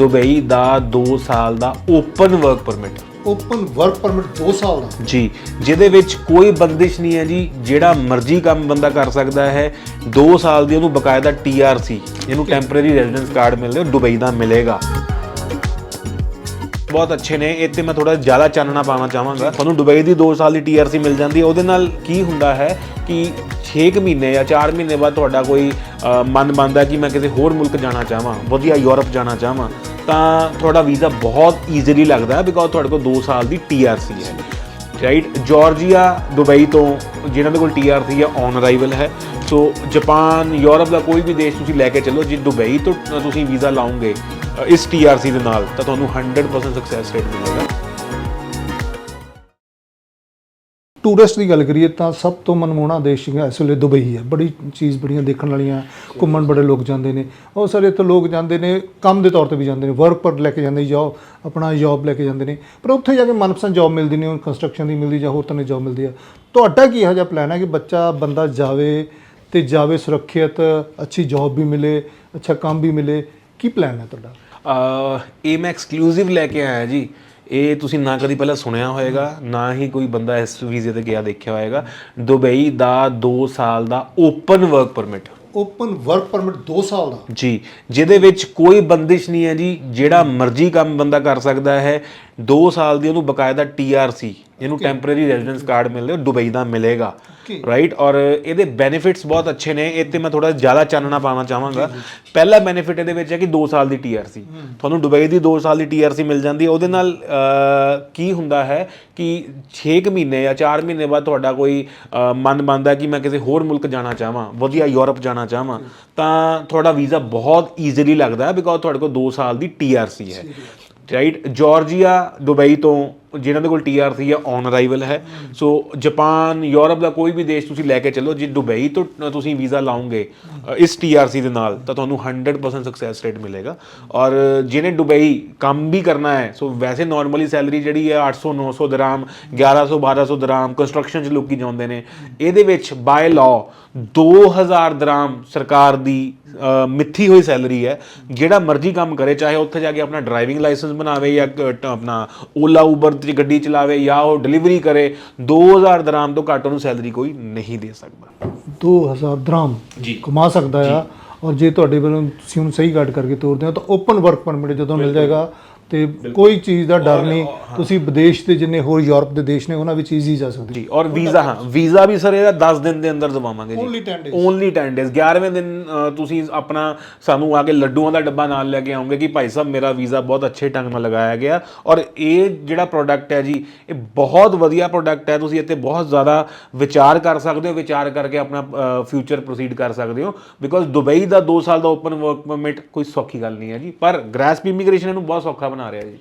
Dubai ਦਾ 2 ਸਾਲ ਦਾ open work permit open work permit 2 ਸਾਲ ਦਾ? ਜੀ ਜਿਹਦੇ ਵਿੱਚ ਕੋਈ ਬੰਦਿਸ਼ ਨਹੀਂ ਹੈ ਜੀ ਜਿਹੜਾ ਮਰਜ਼ੀ ਕੰਮ ਬੰਦਾ ਕਰ ਸਕਦਾ ਹੈ। 2 ਸਾਲ ਦੀ ਉਹਨੂੰ ਬਕਾਇਦਾ ਟੀਆਰਸੀ ਇਹਨੂੰ ਟੈਂਪਰੇਰੀ ਰੈਜ਼ੀਡੈਂਸ ਕਾਰਡ ਮਿਲਦੇ ਦੁਬਈ ਦਾ ਮਿਲੇਗਾ। ਬਹੁਤ ਅੱਛੇ ਨੇ, ਇਹ ਤੇ ਮੈਂ ਥੋੜਾ ਜ਼ਿਆਦਾ ਚਾਨਣਾ ਪਾਉਣਾ ਚਾਹਾਂਗਾ। ਤੁਹਾਨੂੰ ਦੁਬਈ ਦੀ 2 ਸਾਲ ਦੀ ਟੀਆਰਸੀ ਮਿਲ ਜਾਂਦੀ ਹੈ। ਉਹਦੇ ਨਾਲ ਕੀ ਹੁੰਦਾ ਹੈ ਕਿ 6 ਮਹੀਨੇ ਜਾਂ 4 ਮਹੀਨੇ ਬਾਅਦ ਤੁਹਾਡਾ ਕੋਈ ਮਨ ਬਣਦਾ ਕਿ ਮੈਂ ਕਿਸੇ ਹੋਰ ਮੁਲਕ ਜਾਣਾ ਚਾਹਾਂ, ਵਧੀਆ ਯੂਰਪ ਜਾਣਾ ਚਾਹਾਂ, ਤਾਂ ਤੁਹਾਡਾ ਵੀਜ਼ਾ ਬਹੁਤ ਈਜ਼ੀਲੀ ਲੱਗਦਾ ਬਿਕੋਜ਼ ਤੁਹਾਡੇ ਕੋਲ 2 ਸਾਲ ਦੀ ਟੀਆਰਸੀ ਹੈ। ਰਾਈਟ ਜਾਰਜੀਆ ਦੁਬਈ ਤੋਂ ਜਿਨ੍ਹਾਂ ਦੇ ਕੋਲ ਟੀਆਰਸੀ ਹੈ ਔਨ ਅਰਾਈਵਲ ਹੈ। ਸੋ ਜਾਪਾਨ ਯੂਰਪ ਦਾ ਕੋਈ ਵੀ ਦੇਸ਼ ਤੁਸੀਂ ਲੈ ਕੇ ਚੱਲੋ ਜੇ ਦੁਬਈ ਤੋਂ ਤੁਸੀਂ ਵੀਜ਼ਾ ਲਾਓਗੇ ਅ, ਇਸ ਟੀਆਰਸੀ ਦੇ ਨਾਲ ਤਾਂ ਤੁਹਾਨੂੰ 100% ਸਕਸੈਸ ਰੇਟ ਮਿਲੇਗਾ। ਟੂਰਿਸਟ ਦੀ ਗੱਲ ਕਰੀਏ ਤਾਂ ਸਭ ਤੋਂ ਮਨਮੋਹਣਾ ਦੇਸ਼ ਹੈਗਾ ਇਸ ਵੇਲੇ ਦੁਬਈ ਹੈ। ਬੜੀ ਚੀਜ਼ ਬੜੀਆਂ ਦੇਖਣ ਵਾਲੀਆਂ ਘੁੰਮਣ ਬੜੇ ਲੋਕ ਜਾਂਦੇ ਨੇ। ਉਹ ਸਾਰੇ ਇੱਥੇ ਲੋਕ ਜਾਂਦੇ ਨੇ ਕੰਮ ਦੇ ਤੌਰ ਤੇ ਵੀ ਜਾਂਦੇ ਨੇ ਵਰਕ ਪਰ ਲੈ ਕੇ ਜਾਂਦੇ ਜੌਬ ਆਪਣਾ ਜੌਬ ਲੈ ਕੇ ਜਾਂਦੇ ਨੇ। ਪਰ ਉੱਥੇ ਜਾ ਕੇ ਮਨਪਸੰਦ ਜੌਬ ਮਿਲਦੀ ਨਹੀਂ ਉਹ ਕੰਸਟਰਕਸ਼ਨ ਦੀ ਮਿਲਦੀ ਜਾਂ ਹੋਰ ਤਰ੍ਹਾਂ ਦੀ ਜੌਬ ਮਿਲਦੀ ਆ। ਤੁਹਾਡਾ ਕੀ ਇਹੋ ਜਿਹਾ ਪਲਾਨ ਹੈ ਕਿ ਬੱਚਾ ਬੰਦਾ ਜਾਵੇ ਤੇ ਜਾਵੇ ਸੁਰੱਖਿਅਤ ਅੱਛੀ ਜੌਬ ਵੀ ਮਿਲੇ ਅੱਛਾ ਕੰਮ ਵੀ ਮਿਲੇ। ਕੀ ਪਲਾਨ ਹੈ ਤੁਹਾਡਾ? ਅ, ਇਹ ਮੈਂ ਐਕਸਕਲੂਸਿਵ ਲੈ ਕੇ ਆਇਆ ਜੀ। ਇਹ ਤੁਸੀਂ ਨਾ ਕਦੀ ਪਹਿਲਾਂ ਸੁਣਿਆ ਹੋਏਗਾ ਨਾ ਹੀ ਕੋਈ ਬੰਦਾ ਇਸ ਵੀਜ਼ੇ ਤੇ ਗਿਆ ਦੇਖਿਆ ਹੋਏਗਾ। ਦੁਬਈ ਦਾ 2 ਸਾਲ ਦਾ open work permit open work permit 2 ਸਾਲ ਦਾ? ਜੀ ਜਿਹਦੇ ਵਿੱਚ ਕੋਈ ਬੰਦਿਸ਼ ਨਹੀਂ ਹੈ ਜੀ। ਜਿਹੜਾ ਮਰਜ਼ੀ ਕੰਮ ਬੰਦਾ ਕਰ ਸਕਦਾ ਹੈ। 2 ਸਾਲ ਦੀ ਉਹਨੂੰ ਬਕਾਇਦਾ ਟੀਆਰਸੀ ਇਹਨੂੰ ਟੈਂਪਰੇਰੀ ਰੈਜ਼ੀਡੈਂਸ ਕਾਰਡ ਮਿਲਦੇ ਉਹ ਦੁਬਈ ਦਾ ਮਿਲੇਗਾ. ਰਾਈਟ ਔਰ ਇਹਦੇ ਬੈਨੀਫਿਟਸ ਬਹੁਤ ਅੱਛੇ ਨੇ ਇਹ ਤੇ ਮੈਂ ਥੋੜਾ ਜ਼ਿਆਦਾ ਚਾਨਣਾ ਪਾਉਣਾ ਚਾਹਾਂਗਾ। ਪਹਿਲਾ ਬੈਨੀਫਿਟ ਇਹਦੇ ਵਿੱਚ ਹੈ ਕਿ 2 ਸਾਲ ਦੀ ਟੀਆਰਸੀ ਤੁਹਾਨੂੰ ਦੁਬਈ ਦੀ 2 ਸਾਲ ਦੀ ਟੀਆਰਸੀ ਮਿਲ ਜਾਂਦੀ ਹੈ। ਉਹਦੇ ਨਾਲ ਕੀ ਹੁੰਦਾ ਹੈ ਕਿ 6 ਮਹੀਨੇ ਜਾਂ 4 ਮਹੀਨੇ ਬਾਅਦ ਤੁਹਾਡਾ ਕੋਈ ਮਨ ਬਣਦਾ ਕਿ ਮੈਂ ਕਿਸੇ ਹੋਰ ਮੁਲਕ ਜਾਣਾ ਚਾਹਾਂ ਵਧੀਆ ਯੂਰਪ ਜਾਣਾ ਚਾਹਾਂ ਤਾਂ ਤੁਹਾਡਾ ਵੀਜ਼ਾ ਬਹੁਤ ਈਜ਼ੀਲੀ ਲੱਗਦਾ ਹੈ ਬਿਕੋਜ਼ ਤੁਹਾਡੇ ਕੋਲ 2 ਸਾਲ ਦੀ ਟੀਆਰਸੀ ਹੈ। ਰਾਈਟ ਜਾਰਜੀਆ ਦੁਬਈ ਤੋਂ ਜਿਨ੍ਹਾਂ ਦੇ ਕੋਲ ਟੀਆਰਸੀ ਹੈ ਔਨ ਅਰਾਈਵਲ ਹੈ ਸੋ ਜਾਪਾਨ ਯੂਰਪ ਦਾ ਕੋਈ ਵੀ ਦੇਸ਼ ਤੁਸੀਂ ਲੈ ਕੇ ਚੱਲੋ ਜੇ ਦੁਬਈ ਤੋਂ ਤੁਸੀਂ ਵੀਜ਼ਾ ਲਾਓਗੇ ਅ, ਇਸ ਟੀਆਰਸੀ ਦੇ ਨਾਲ ਤਾਂ ਤੁਹਾਨੂੰ 100% ਸਕਸੈਸ ਰੇਟ ਮਿਲੇਗਾ। ਔਰ ਜਿਹਨੇ ਦੁਬਈ ਕੰਮ ਵੀ ਕਰਨਾ ਹੈ ਸੋ ਵੈਸੇ ਨਾਰਮਲੀ ਸੈਲਰੀ ਜਿਹੜੀ ਹੈ 800 900 ਦਰਾਮ 1100 1200 ਦਰਾਮ ਕੰਸਟਰਕਸ਼ਨ 'ਚ ਲੋਕੀ ਜਾਂਦੇ ਨੇ। ਇਹਦੇ ਵਿੱਚ ਬਾਏ ਲਾਅ 2000 ਦਰਾਮ ਸਰਕਾਰ ਦੀ ਮਿੱਥੀ ਹੋਈ ਸੈਲਰੀ ਹੈ ਜਿਹੜਾ ਮਰਜ਼ੀ ਕੰਮ ਕਰੇ ਚਾਹੇ ਉੱਥੇ ਜਾ ਕੇ ਆਪਣਾ ਡਰਾਈਵਿੰਗ ਲਾਇਸੈਂਸ ਬਣਾਵੇ ਜਾਂ ਆਪਣਾ ਓਲਾ ਉਬਰ ਤੇ ਗੱਡੀ ਚਲਾਵੇ ਜਾਂ ਉਹ ਡਿਲੀਵਰੀ ਕਰੇ 2000 ਦਰਾਮ ਤੋਂ ਘੱਟ ਉਹਨੂੰ ਸੈਲਰੀ ਕੋਈ ਨਹੀਂ ਦੇ ਸਕਦਾ। 2000 ਦਰਾਮ ਜੀ। ਕਮਾ ਸਕਦਾ ਆ ਔਰ ਜੇ ਤੁਹਾਡੇ ਵੱਲੋਂ ਤੁਸੀਂ ਉਹਨੂੰ ਸਹੀ ਗਾਈਡ ਕਰਕੇ ਤੋਰਦੇ ਹੋ ਤਾਂ ਓਪਨ ਵਰਕ ਪਰਮਿਟ ਜਦੋਂ ਮਿਲ ਜਾਏਗਾ ਤੇ ਕੋਈ ਚੀਜ਼ ਦਾ ਡਰ ਨਹੀਂ। ਤੁਸੀਂ ਵਿਦੇਸ਼ ਦੇ ਜਿੰਨੇ ਹੋਰ ਯੂਰਪ ਦੇ ਦੇਸ਼ ਨੇ ਉਹਨਾਂ ਵਿੱਚ ਈਜ਼ੀ ਜਾ ਸਕਦੇ। ਜੀ ਔਰ ਵੀਜ਼ਾ ਹਾਂ। ਵੀਜ਼ਾ ਵੀ ਸਰ ਇਹਦਾ 10 ਦਿਨ ਦੇ ਅੰਦਰ ਦਵਾਵਾਂਗੇ ਜੀ। Only 10 days. ਓਨਲੀ 10 ਡੇਜ਼ 11ਵੇਂ ਦਿਨ ਤੁਸੀਂ ਆਪਣਾ ਸਾਨੂੰ ਆ ਕੇ ਲੱਡੂਆਂ ਦਾ ਡੱਬਾ ਨਾਲ ਲੈ ਕੇ ਆਉਂਗੇ ਕਿ ਭਾਈ ਸਾਹਿਬ ਮੇਰਾ ਵੀਜ਼ਾ ਬਹੁਤ ਅੱਛੇ ਢੰਗ ਨਾਲ ਲਗਾਇਆ ਗਿਆ। ਔਰ ਇਹ ਜਿਹੜਾ ਪ੍ਰੋਡਕਟ ਹੈ ਜੀ ਇਹ ਬਹੁਤ ਵਧੀਆ ਪ੍ਰੋਡਕਟ ਹੈ। ਤੁਸੀਂ ਇੱਥੇ ਬਹੁਤ ਜ਼ਿਆਦਾ ਵਿਚਾਰ ਕਰ ਸਕਦੇ ਹੋ। ਵਿਚਾਰ ਕਰਕੇ ਆਪਣਾ ਫਿਊਚਰ ਪ੍ਰੋਸੀਡ ਕਰ ਸਕਦੇ ਹੋ। ਬਿਕੋਜ਼ ਦੁਬਈ ਦਾ 2 ਸਾਲ ਦਾ ਓਪਨ ਵਰਕ ਪਰਮਿਟ ਕੋਈ ਸੌਖੀ ਗੱਲ ਨਹੀਂ ਹੈ ਜੀ। ਪਰ ਗ੍ਰੈਸਪ ਇਮੀਗ੍ਰੇਸ਼ਨ ਇਹਨੂੰ ਬਹੁਤ ਸੌਖਾ ਬਣਾ ਰਿਹਾ ਜੀ।